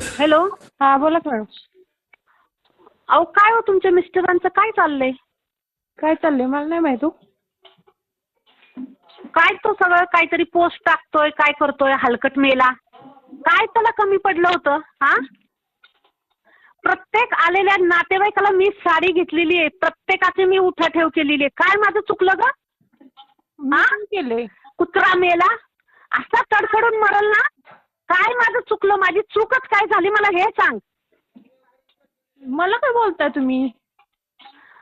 Hello हा बोला की मॅडम अहो काय हो तुमच्या मिस्टरांचं? काय चाललंय? काय चाललंय? मला नाही माहीत हो. काय तो सगळं काहीतरी पोस्ट टाकतोय काय करतोय हलकट मेला. काय त्याला कमी पडलं होतं हा? प्रत्येक आलेल्या नातेवाईकाला मी साडी घेतलेली आहे. प्रत्येकाची मी उठाठेव केलेली आहे. काय माझं चुकलं ग? मी हा? पण केलंय? कुत्रा मेला. असा तडफडून मरल ना चुकलं माझी चूकच काय झाली मला हे सांग. मला काय बोलताय तुम्ही?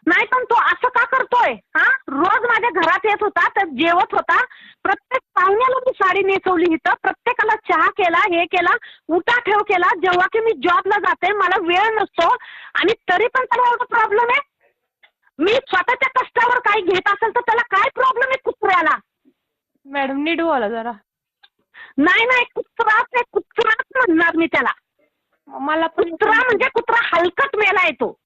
नाही पण तो असं का करतोय? हा? रोज माझ्या घरात येत होता तर जेवत होता. प्रत्येक पाहुण्याला मी साडी नेसवली इथं. प्रत्येकाला चहा केला हे केला उठा ठेव केला. जेव्हा की मी जॉबला जाते मला वेळ नसतो. आणि तरी पण त्याला एवढा प्रॉब्लेम आहे? मी स्वतःच्या कष्टावर काही घेत असेल तर त्याला काय प्रॉब्लेम आहे कुत्र्याला? मॅडम नीट बोला जरा. नाही नाही कुत्राच आहे कुत्राच म्हणणार मी त्याला. मला पण कुत्रा म्हणजे कुत्रा हलकट मेला येतो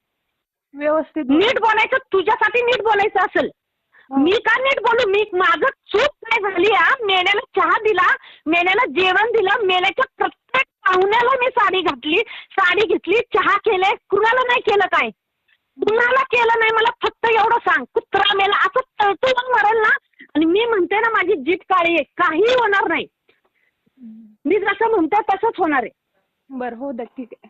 व्यवस्थित नीट बोलायचं तुझ्यासाठी नीट बोलायचं असेल. मी का नीट बोलू? मी माझं चूक काय झाली हा. मेल्याला चहा दिला मेल्याला जेवण दिलं मेल्याच्या प्रत्येक पाहुण्याला मी साडी घातली साडी घेतली चहा केले. कुणाला नाही केलं काय? कुणाला केलं नाही? मला फक्त एवढं सांग. कुत्रा मेला. असं तळतळून मरेल ना? आणि मी म्हणते ना माझी जीत काळी आहे. काही होणार नाही. मी जसं म्हणते तसंच होणार आहे. बरं हो द ठीक आहे.